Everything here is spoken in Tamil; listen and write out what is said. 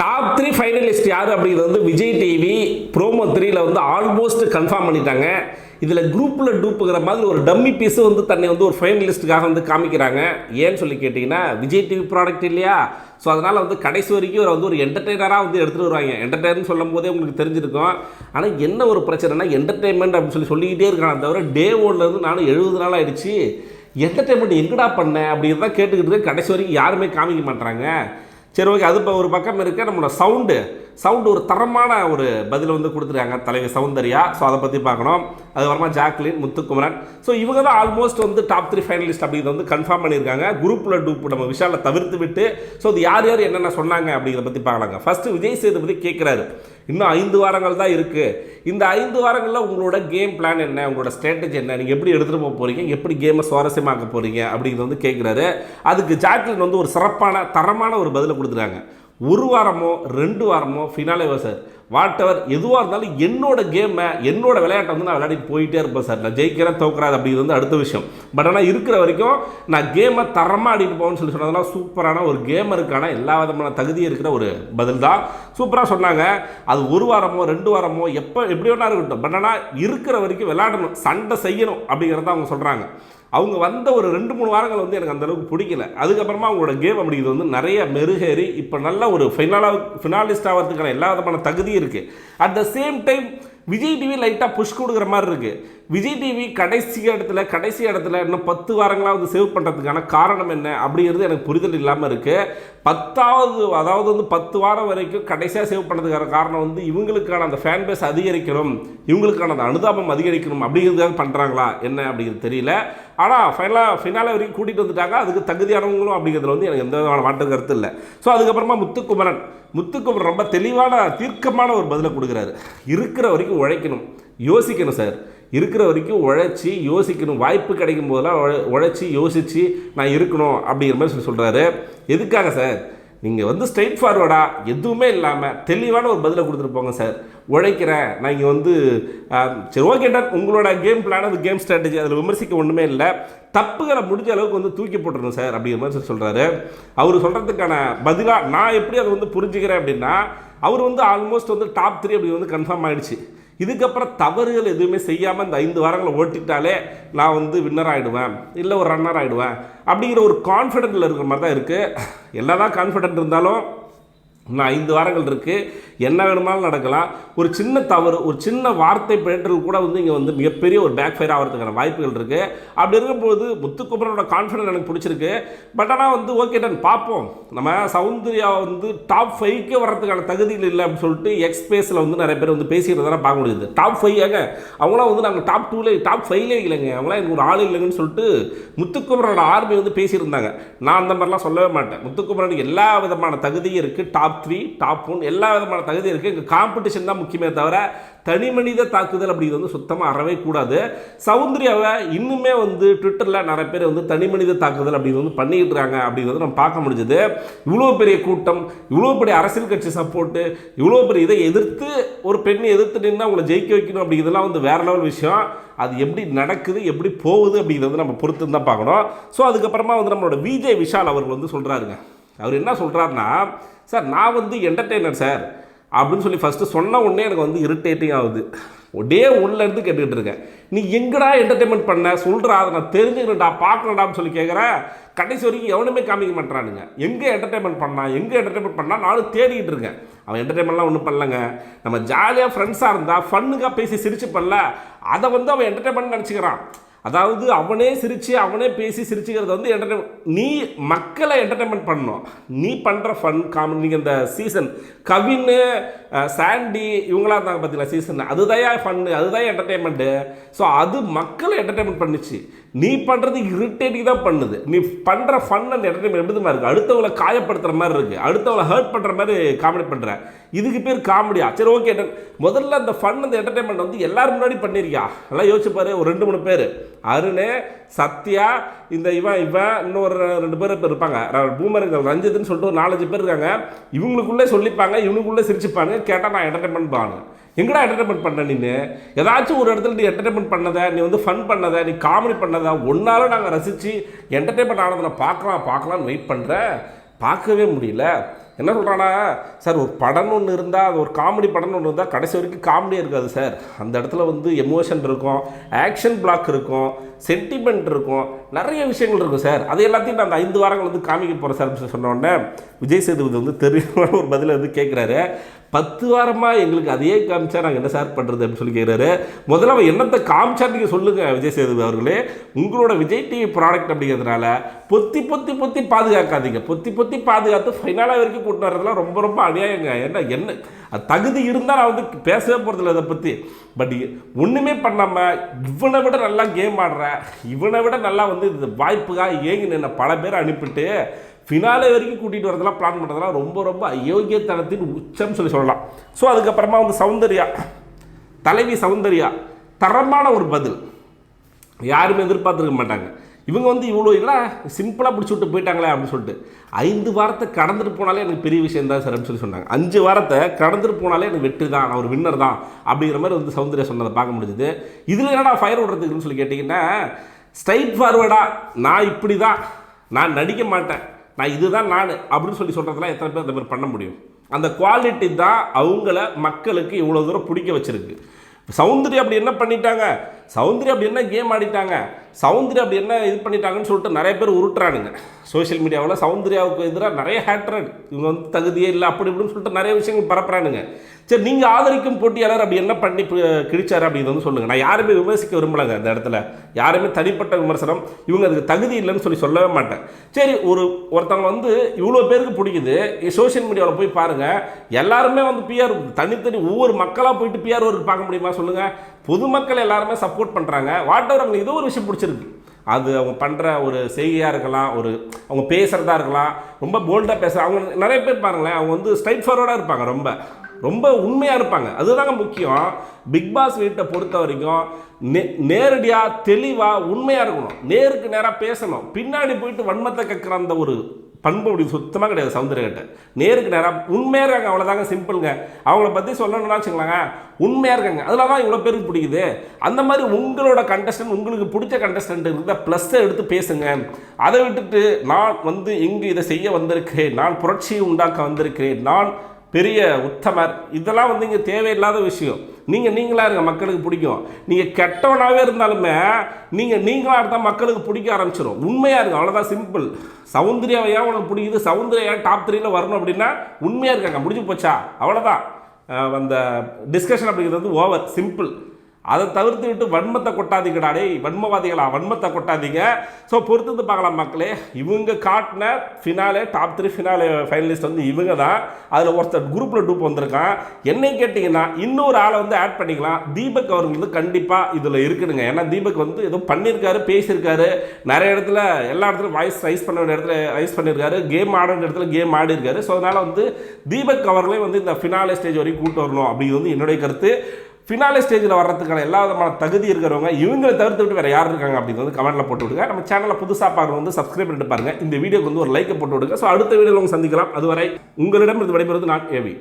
டாப் த்ரீ ஃபைனலிஸ்ட் யார் அப்படிங்கிறது வந்து விஜய் டிவி ப்ரோமோ த்ரீல வந்து ஆல்மோஸ்ட் கன்ஃபார்ம் பண்ணிட்டாங்க. இதில் குரூப்பில் டூப்புங்கிற மாதிரி ஒரு டம்மி பீஸு வந்து தன்னை வந்து ஒரு ஃபைனலிஸ்ட்டுக்காக வந்து காமிக்கிறாங்க. ஏன்னு சொல்லி கேட்டிங்கன்னா விஜய் டிவி ப்ராடக்ட் இல்லையா? ஸோ அதனால் வந்து கடைசி வரைக்கும் இவரை வந்து ஒரு என்டர்டெய்னராக வந்து எடுத்துகிட்டு வருவாங்க. என்டர்டெயின் சொல்லும் போதே உங்களுக்கு தெரிஞ்சிருக்கும். ஆனால் என்ன ஒரு பிரச்சனைனா என்டர்டெயின்மெண்ட் அப்படின்னு சொல்லி சொல்லிக்கிட்டே இருக்கானே தவிர டே ஒன்லேருந்து நானும் எழுபது நாள் ஆகிடுச்சு என்டர்டெயின்மெண்ட் எங்கடா பண்ணேன் அப்படிங்கிறத கேட்டுக்கிட்டு கடைசி வரைக்கும் யாருமே காமிக்க மாட்டுறாங்க சரி ஓகே அது இப்போ ஒரு பக்கம் இருக்க நம்மளோட சவுண்டு சவுண்டு ஒரு தரமான ஒரு பதில் வந்து கொடுத்துருக்காங்க தலைவி சௌந்தர்யா. ஸோ அதை பற்றி பார்க்கணும். அதுக்கப்புறமா ஜாக்லின் முத்துக்குமரன். ஸோ இவங்க தான் ஆல்மோஸ்ட் வந்து டாப் த்ரீ ஃபைனலிஸ்ட் அப்படிங்கிறத வந்து கன்ஃபார்ம் பண்ணியிருக்காங்க. குரூப்பில் டூப் நம்ம விஷாலை தவிர்த்து விட்டு ஸோ அது யார் யார் என்னென்ன சொன்னாங்க அப்படிங்கிறத பற்றி பார்க்கலாங்க. ஃபஸ்ட்டு விஜய் சேதுபதி கேட்குறாரு இன்னும் ஐந்து வாரங்கள் தான் இருக்குது இந்த ஐந்து வாரங்களில் உங்களோட கேம் பிளான் என்ன? உங்களோட ஸ்ட்ராட்டஜி என்ன? நீங்கள் எப்படி எடுத்துகிட்டு போக போகிறீங்க எப்படி கேமை சுவாரஸ்யமாக்க போகிறீங்க அப்படிங்கிறத வந்து கேட்குறாரு அதுக்கு ஜாக்லின் வந்து ஒரு சிறப்பான தரமான ஒரு பதிலை கொடுத்துருக்காங்க. ஒரு வாரமோ ரெண்டு வாரமோ ஃபினாலேவோ சார் வாட் எவர் எதுவாக இருந்தாலும் என்னோட கேமை என்னோட விளையாட்டை வந்து நான் விளையாடிட்டு போயிட்டே இருப்பேன் சார் நான் ஜெயிக்கிறேன் தோக்குறாது அப்படிங்கிறது வந்து அடுத்த விஷயம். பட் ஆனால் இருக்கிற வரைக்கும் நான் கேமை தரமாக ஆடிட்டு போவேன்னு சொல்லி சொன்னதெல்லாம் சூப்பரான ஒரு கேமருக்கான எல்லா விதமான தகுதியும் இருக்கிற ஒரு பதில் தான் சூப்பராக சொன்னாங்க. அது ஒரு வாரமோ ரெண்டு வாரமோ எப்போ எப்படி வேணா இருக்கட்டும். பட் ஆனால் இருக்கிற வரைக்கும் விளையாடணும் சண்டை செய்யணும் அப்படிங்கிறத அவங்க சொல்கிறாங்க அவங்க வந்த ஒரு ரெண்டு மூணு வாரங்கள் வந்து எனக்கு அந்தளவுக்கு பிடிக்கல. அதுக்கப்புறமா அவங்களோட கேம் அப்படிங்கிறது வந்து நிறைய மெருகேறி இப்போ நல்ல ஒரு ஃபைனலாக ஃபினாலிஸ்ட் ஆகிறதுக்கான எல்லா விதமான தகுதியும் இருக்குது at the same time Vijay TV லைட்டாக புஷ் கொடுக்குற மாதிரி இருக்குது விஜய் டிவி கடைசி இடத்துல கடைசி இடத்துல இன்னும் பத்து வாரங்களாவது வந்து சேவ் பண்ணுறதுக்கான காரணம் என்ன அப்படிங்கிறது எனக்கு புரிதல் இல்லாமல் இருக்குது பத்தாவது அதாவது வந்து பத்து வாரம் வரைக்கும் கடைசியாக சேவ் பண்ணுறதுக்கான காரணம் வந்து இவங்களுக்கான அந்த ஃபேன் பேஸ் அதிகரிக்கணும் இவங்களுக்கான அந்த அனுதாபம் அதிகரிக்கணும் அப்படிங்கிறதுக்காக பண்ணுறாங்களா என்ன அப்படிங்கிறது தெரியல. ஆனால் ஃபைனலாக ஃபினாலே வரைக்கும் கூட்டிகிட்டு வந்துட்டாங்க. அதுக்கு தகுதியானவங்களும் அப்படிங்கிறதுல வந்து எனக்கு எந்த விதமான மாற்று கருத்து இல்லை. ஸோ அதுக்கப்புறமா முத்துக்குமரன். முத்துக்குமரன் ரொம்ப தெளிவான தீர்க்கமான ஒரு பதிலை கொடுக்குறாரு. இருக்கிற வரைக்கும் உழைக்கணும். யோசிக்கணும் சார் இருக்கிற வரைக்கும் உழைச்சி யோசிக்கணும். வாய்ப்பு கிடைக்கும் போதெல்லாம் உழைச்சி யோசித்து நான் இருக்கணும் அப்படிங்கிற மாதிரி சொல்லி சொல்கிறாரு எதுக்காக சார் நீங்கள் வந்து ஸ்ட்ரெயிட் ஃபார்வர்டாக எதுவுமே இல்லாமல் தெளிவான ஒரு பதிலை கொடுத்துட்டு போங்க சார் உழைக்கிறேன். நான் இங்கே வந்து சரி ஓகே டன் உங்களோட கேம் பிளான் அது கேம் ஸ்ட்ராட்டஜி அதில் விமர்சிக்க ஒன்றுமே இல்லை. தப்புகளை முடிஞ்ச அளவுக்கு வந்து தூக்கி போட்டுருணும் சார் அப்படிங்கிற மாதிரி சொல்லி சொல்கிறாரு அவர் சொல்கிறதுக்கான பதிலாக நான் எப்படி அதை வந்து புரிஞ்சுக்கிறேன் அப்படின்னா அவர் வந்து ஆல்மோஸ்ட் வந்து டாப் த்ரீ அப்படி வந்து கன்ஃபார்ம் ஆயிடுச்சு. இதுக்கப்புறம் தவறுகள் எதுவுமே செய்யாமல் இந்த ஐந்து வாரங்களை ஓட்டிட்டாலே நான் வந்து வின்னர் ஆகிடுவேன் இல்லை ஒரு ரன்னர் ஆகிடுவேன் அப்படிங்கிற ஒரு கான்ஃபிடென்ட்டில் இருக்கிற மாதிரி தான் இருக்குது எல்லாதான் கான்ஃபிடென்ட் இருந்தாலும் இன்னும் ஐந்து வாரங்கள் இருக்குது என்ன வேணுமானாலும் நடக்கலாம். ஒரு சின்ன தவறு ஒரு சின்ன வார்த்தை பிழற்றல் கூட வந்து இங்கே வந்து மிகப்பெரிய ஒரு பேக் ஃபயர் ஆகிறதுக்கான வாய்ப்புகள் இருக்குது அப்படி இருக்கும்போது முத்துக்குமரனோட கான்ஃபிடன்ஸ் எனக்கு பிடிச்சிருக்கு. பட் ஆனால் வந்து ஓகே டன் பார்ப்போம். நம்ம சௌந்தர்யா வந்து டாப் ஃபைவ்க்கே வர்றதுக்கான தகுதியில் இல்லை அப்படின்னு சொல்லிட்டு எக்ஸ்பேஸில் வந்து நிறைய பேர் வந்து பேசிக்கிறதெல்லாம் பார்க்க முடியுது. டாப் ஃபைவ் ஏங்க? அவங்களாம் வந்து நாங்கள் டாப் டூவில் டாப் ஃபைவ்லே இல்லைங்க. அவங்களாம் எனக்கு ஒரு ஆள் இல்லைங்கன்னு சொல்லிட்டு முத்துக்குமரனோட ஆர்மி வந்து பேசியிருந்தாங்க நான் அந்த மாதிரிலாம் சொல்லவே மாட்டேன். முத்துக்குமரனுக்கு எல்லா விதமான தகுதியும் இருக்குது டாப் த்ரீ டாப் ஒன் எல்லா விதமான தகுதியும் இருக்குது இங்கே காம்படிஷன் தான் முக்கியமே தவிர தனி மனித தாக்குதல் அப்படிங்கிறது வந்து சுத்தமாக அறவே கூடாது. சௌந்தர்யாவை இன்னுமே வந்து ட்விட்டரில் நிறைய பேர் வந்து தனி மனித தாக்குதல் அப்படிங்கிறது வந்து பண்ணிக்கிட்டு இருக்காங்க அப்படிங்கிறது நம்ம பார்க்க முடிஞ்சது. இவ்வளோ பெரிய கூட்டம் இவ்வளோ பெரிய அரசியல் கட்சி சப்போர்ட்டு இவ்வளோ பெரிய இதை எதிர்த்து ஒரு பெண்ணை எதிர்த்து நின்று அவங்கள ஜெயிக்க வைக்கணும் அப்படிங்கிறதுலாம் வந்து வேற லெவல் விஷயம். அது எப்படி நடக்குது எப்படி போகுது அப்படிங்கிறது நம்ம பொறுத்து தான் பார்க்கணும். ஸோ அதுக்கப்புறமா வந்து நம்மளோட விஜய் விஷால் அவர் வந்து சொல்கிறாருங்க அவர் என்ன சொல்கிறாருன்னா சார் நான் வந்து என்டர்டெய்னர் சார். அப்படின்னு சொல்லி ஃபஸ்ட்டு சொன்ன உடனே எனக்கு வந்து இரிட்டேட்டிங் ஆகுது. டே இருந்து கேட்டுக்கிட்டு இருக்கேன். நீ எங்கடா என்டர்டெயின்மெண்ட் பண்ண? சொல்கிறா அதை நான் தெரிஞ்சுக்கிறேன்டா பார்க்கணும்டான்னு சொல்லி கேட்குறேன் கடைசி வரைக்கும் எவனுமே காமிக்க மாட்டானுங்க எங்கே என்டர்டெயின்மெண்ட் பண்ணா? எங்கே என்டர்டெயின்மெண்ட் பண்ணால் நானும் தேடிக்கிட்டு இருக்கேன். அவன் என்டர்டெயின்மெண்ட்லாம் ஒன்றும் பண்ணலங்க. நம்ம ஜாலியாக ஃப்ரெண்ட்ஸாக இருந்தால் ஃபன்னுக்காக பேசி சிரிச்சு பண்ணல அதை வந்து அவன் என்டர்டெயின்மெண்ட் நினச்சிக்கிறான். அதாவது அவனே சிரித்து அவனே பேசி சிரிச்சுக்கிறது வந்து என்டர்டைன் நீ மக்களை என்டர்டைன்மெண்ட் பண்ணணும். நீ பண்ணுற ஃபன் காமெடி நீங்கள் இந்த சீசன் கவின் சாண்டி இவங்களாம் இருந்தாங்க பார்த்தீங்களா சீசன் அதுதான் ஃபன்னு அதுதான் என்டர்டைன்மெண்ட்டு ஸோ அது மக்களை என்டர்டைன்மெண்ட் பண்ணுச்சு. நீ பண்ணுறது இரிட்டேட்டிங் தான் பண்ணுது. நீ பண்ணுற ஃபன் அண்ட் என்டர்டைன்மெண்ட் எப்படி மாதிரி இருக்குது அடுத்தவங்களை காயப்படுத்துகிற மாதிரி இருக்குது அடுத்தவங்களை ஹர்ட் பண்ணுற மாதிரி காமெடி பண்ணுற இதுக்கு பேர் காமெடியா சரி ஓகே முதல்ல அந்த ஃபன் அந்த என்டர்டைன்மெண்ட் வந்து எல்லோரும் முன்னாடி பண்ணியிருக்கியா எல்லாம் யோசிச்சு பாரு ஒரு ரெண்டு மூணு பேர். அருண் சத்யா இந்த இவன் இவன் இன்னொரு ரெண்டு பேர் இப்போ இருப்பாங்க. ர- ரஞ்சித்னு சொல்லிட்டு ஒரு நாலஞ்சு பேர் இருக்காங்க. இவங்களுக்குள்ளே சொல்லிப்பாங்க இவனுக்குள்ளே சிரிச்சுப்பாங்க. கேட்டால் நான் என்டர்டைன்மெண்ட் பண்ணுவாங்க எங்கடா என்டர்டைன்மெண்ட் பண்ண நீ ஏதாச்சும் ஒரு இடத்துல நீ என்டர்டைன்மெண்ட் பண்ணதை நீ வந்து ஃபன் பண்ணதை நீ காமெடி பண்ணதை ஒன்றாலும் நாங்கள் ரசித்து என்டர்டைன்மெண்ட் ஆனதை நான் பார்க்கலாம் பார்க்கலான்னு வெயிட் பண்ணுறேன் பார்க்கவே முடியல. என்ன சொல்கிறானா சார் ஒரு படம் ஒன்று இருந்தால் அது ஒரு காமெடி படம் ஒன்று இருந்தால் கடைசி வரைக்கும் காமெடியாக இருக்காது சார். அந்த இடத்துல வந்து எமோஷன் இருக்கும் ஆக்ஷன் பிளாக் இருக்கும் சென்டிமெண்ட் இருக்கும். நிறைய விஷயங்கள் இருக்கும் சார். அது எல்லாத்தையும் நான் அந்த ஐந்து வாரங்கள் வந்து காமிக்க போகிறேன் சார் அப்படின்னு சொன்ன உடனே. விஜய் சேதுபதி வந்து தெரியுமான ஒரு பதிலை வந்து கேட்குறாரு பத்து வாரமாக எங்களுக்கு அதையே காமிச்சா நாங்கள் என்ன சார் பண்ணுறது அப்படின்னு சொல்லி கேட்குறாரு முதல்ல அவன் என்னத்தை காமிச்சா நீங்கள் சொல்லுங்கள் விஜய் சேதுபதி அவர்களே. உங்களோட விஜய் டிவி ப்ராடக்ட் அப்படிங்கிறதுனால பொத்தி பொத்தி பொத்தி பாதுகாக்காதீங்க. பொத்தி பொத்தி பாதுகாத்து ஃபைனலாக வரைக்கும் கூட்டு வரதுலாம் ரொம்ப ரொம்ப அநியாயங்க. என்ன என்ன? தகுதி இருந்தால் நான் வந்து பேசவே போகிறதில்ல இதை பற்றி பட் ஒன்றுமே பண்ணாமல் இவனை விட நல்லா கேம் ஆடுற இவனை விட நல்லா வந்து இது வாய்ப்புக்காக ஏங்கி நின்ன பல பேர் அனுப்பிட்டு ஃபினாலே வரைக்கும் கூட்டிகிட்டு வரதெல்லாம் பிளான் பண்ணுறதெல்லாம் ரொம்ப ரொம்ப அயோக்கியத்தனத்தின் உச்சம் சொல்லி சொல்லலாம். ஸோ அதுக்கப்புறமா வந்து சௌந்தர்யா தலைவி சௌந்தர்யா தரமான ஒரு பதில். யாருமே எதிர்பார்த்துருக்க மாட்டாங்க. இவங்க வந்து இவ்வளோ இல்லை சிம்பிளாக பிடிச்சி விட்டு போயிட்டாங்களே அப்படின்னு சொல்லிட்டு. ஐந்து வாரத்தை கடந்துட்டு போனாலே எனக்கு பெரிய விஷயம் தான் சார் அப்படின்னு சொல்லி சொன்னாங்க. அஞ்சு வாரத்தை கடந்துட்டு போனாலே எனக்கு வெற்றி தான் நான் ஒரு வின்னர் தான் அப்படிங்கிற மாதிரி வந்து சௌந்தர்யா சொன்னதை பார்க்க முடிஞ்சுது. இதில் என்னடா ஃபயர் விடுறதுக்குன்னு சொல்லி கேட்டிங்கன்னா ஸ்ட்ரைட் ஃபார்வர்டாக நான் இப்படி தான் நான் நடிக்க மாட்டேன். நான் இதுதான் நான் அப்படின்னு சொல்லி சொல்கிறதுலாம் எத்தனை பேர் அந்த மாதிரி பண்ண முடியும். அந்த குவாலிட்டி தான் அவங்கள மக்களுக்கு இவ்வளோ தூரம் பிடிக்க வச்சிருக்கு. சௌந்தர்யா அப்படி என்ன பண்ணிட்டாங்க? சௌந்தர்யா அப்படி என்ன கேம் ஆடிட்டாங்க? சௌந்தர்யா அப்படி என்ன இது பண்ணிட்டாங்கன்னு சொல்லிட்டு நிறைய பேர் உருட்டுறானுங்க. சோஷியல் மீடியாவில் சௌந்தர்யாவுக்கு எதிராக நிறைய ஹேட்ரட் இவங்க வந்து தகுதியே இல்லை அப்படி இப்படின்னு சொல்லிட்டு நிறைய விஷயங்கள் பரப்புறானுங்க. சரி நீங்கள் ஆதரிக்கும் போட்டியாளர் அப்படி என்ன பண்ணி கிழிச்சார் கிழிச்சாரு அப்படின்னு வந்து சொல்லுங்கள் நான் யாருமே விமர்சிக்க விரும்பலைங்க இந்த இடத்துல. யாருமே தனிப்பட்ட விமர்சனம் இவங்க அதுக்கு தகுதி இல்லைன்னு சொல்லி சொல்லவே மாட்டேன். சரி ஒரு ஒருத்தவங்க வந்து இவ்வளோ பேருக்கு பிடிக்குது சோஷியல் மீடியாவில் போய் பாருங்கள் எல்லாருமே வந்து பிஆர் தனித்தனி ஒவ்வொரு மக்களாக போயிட்டு பிஆர் ஒர்க் பார்க்க முடியுமா சொல்லுங்கள் பொதுமக்கள் எல்லாருமே சப்போர்ட் பண்ணுறாங்க வாட் எவர் அவங்களுக்கு ஏதோ ஒரு விஷயம் பிடிச்சிருக்கு. அது அவங்க பண்ணுற ஒரு செய்கையாக இருக்கலாம் ஒரு அவங்க பேசுகிறதா இருக்கலாம் ரொம்ப போல்டாக பேசுகிற அவங்க நிறைய பேர் பாருங்களேன் அவங்க வந்து ஸ்ட்ரைட் ஃபார்வர்டாக இருப்பாங்க ரொம்ப. ரொம்ப உண்மையாக இருப்பாங்க. அதுதாங்க முக்கியம். பிக் பாஸ் வீட்டை பொறுத்த வரைக்கும் நே நேரடியாக தெளிவாக உண்மையாக இருக்கணும். நேருக்கு நேராக பேசணும். பின்னாடி போயிட்டு வன்மத்தை கற்கிற அந்த ஒரு பண்பு அப்படி சுத்தமாக கிடையாது சௌந்தர்யகிட்ட நேருக்கு நேராக உண்மையாக இருக்காங்க அவ்வளோதாங்க சிம்பிளுங்க. அவங்கள பற்றி சொல்லணும்னா வச்சுக்கலாங்க உண்மையாக இருக்காங்க. அதில் தான் இவ்வளோ பேருக்கு பிடிக்குது. அந்த மாதிரி உங்களோட கண்டஸ்டன்ட் உங்களுக்கு பிடிச்ச கண்டஸ்டன்ட் இருந்தால் ப்ளஸ்ஸை எடுத்து பேசுங்க. அதை விட்டுட்டு நான் வந்து இங்கு இதை செய்ய வந்திருக்கிறேன் நான் புரட்சியை உண்டாக்க வந்திருக்கிறேன் நான் பெரிய உத்தமர். இதெல்லாம் வந்து இங்கே தேவையில்லாத விஷயம். நீங்கள் நீங்களாக இருங்க மக்களுக்கு பிடிக்கும். நீங்கள் கெட்டவனாகவே இருந்தாலுமே நீங்கள் நீங்களாக இருந்தால் மக்களுக்கு பிடிக்க ஆரம்பிச்சிடும் உண்மையாக இருங்க அவ்வளோதான் சிம்பிள் சௌந்தர்யாவை ஏன் உனக்கு பிடிக்குது? சௌந்தர்யா டாப் த்ரீயில் வரணும் அப்படின்னா உண்மையாக இருக்காங்க முடிஞ்சு போச்சா? அவ்வளோதான் அந்த டிஸ்கஷன் அப்படிங்கிறது வந்து ஓவர் சிம்பிள் அதை தவிர்த்து விட்டு வன்மத்தை கொட்டாதீங்கடா டேய் வன்மவாதிகளா? வன்மத்தை கொட்டாதீங்க. ஸோ பொறுத்து பார்க்கலாம் மக்களே. இவங்க காட்டின finale top three finale finalist வந்து இவங்க தான் அதில் ஒருத்தர் குரூப்பில் டூப் வந்திருக்கான். என்னை கேட்டிங்கன்னா இன்னொரு ஆளை வந்து ஆட் பண்ணிக்கலாம். தீபக் அவர்கள் வந்து கண்டிப்பாக இதில் இருக்குதுங்க ஏன்னா தீபக் வந்து ஏதோ பண்ணியிருக்காரு பேசியிருக்காரு. நிறைய இடத்துல எல்லா இடத்துலையும் வாய்ஸ் ரைஸ் பண்ண வேண்டிய இடத்துல ரைஸ் பண்ணியிருக்காரு கேம் ஆட வேண்டிய இடத்துல கேம் ஆடிருக்காரு ஸோ அதனால் வந்து தீபக் அவர்களே வந்து இந்த ஃபினாலே ஸ்டேஜ் வரைக்கும் கூட்டு வரணும். அப்படிங்கிறது வந்து என்னுடைய கருத்து. ஃபினாலே ஸ்டேஜில் வர்றதுக்கான எல்லா விதமான தகுதி இருக்கிறவங்க இவங்களை தவிர்த்து விட்டு வேறு யார் இருக்காங்க அப்படின்னு வந்து கமெண்ட்டில் போட்டு விடுங்க. நம்ம சேனலை புதுசாக பார்க்குறவங்க வந்து சப்ஸ்கிரைப் பண்ணிட்டு பாருங்கள் இந்த வீடியோக்கு வந்து ஒரு லைக்கை போட்டு விடுங்க. ஸோ அடுத்த வீடியோவில் உங்க சந்திக்கலாம். அதுவரை உங்களிடம் இருந்து விடைபெறுவது நான் ஏவி